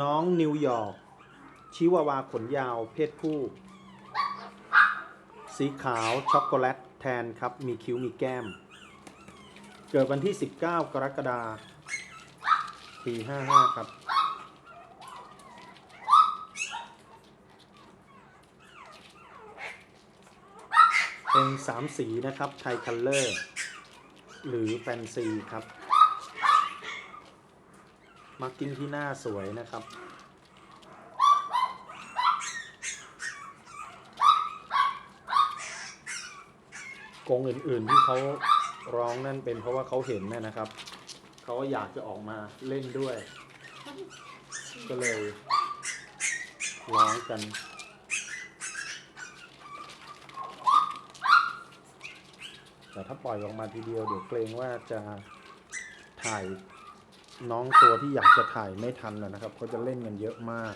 น้องนิวยอร์ก ชิวาวาขนยาวเพศผู้ สีขาวช็อกโกแลตแทนครับ มีคิ้วมีแก้ม เกิดวันที่ 19 กรกฎาคมปี 55 ครับ เป็นสามสีนะครับ ไทคัลเลอร์ หรือแฟนซีครับ มากิ้งที่หน้าสวยนะครับ กงอื่นๆที่เขาร้องนั่นเป็นเพราะว่าเขาเห็นนะนะครับ เขาอยากจะออกมาเล่นด้วย ก็เลยร้องกันแต่ถ้าปล่อยออกมาทีเดียวเดี๋ยวเกรงว่าจะถ่าย น้องตัวที่อยากจะถ่ายไม่ทันนะนะครับเขาจะเล่นกันเยอะมาก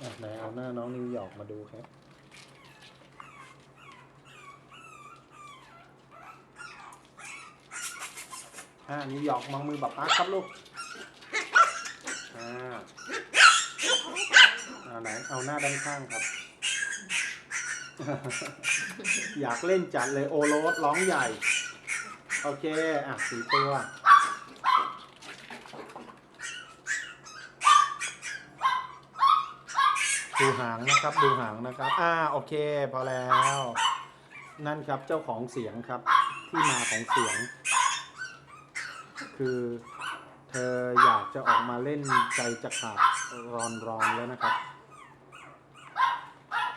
ไหนเอาหน้าน้องนิวยอร์กมาดูครับ อ่า นิวยอร์กมองมือแบบป้าครับลูก อ่าเอาไหน เอาหน้าด้านข้างครับ อยากเล่นจัดเลยโอโรสร้องใหญ่ โอเค อะสีตัว ดูหางนะครับ ดูหางนะครับ อ่าโอเค พอแล้ว นั่นครับเจ้าของเสียงครับ ที่มาของเสียง คือเธออยากจะออกมาเล่นใจจะขาดรอนรอนแล้วนะครับ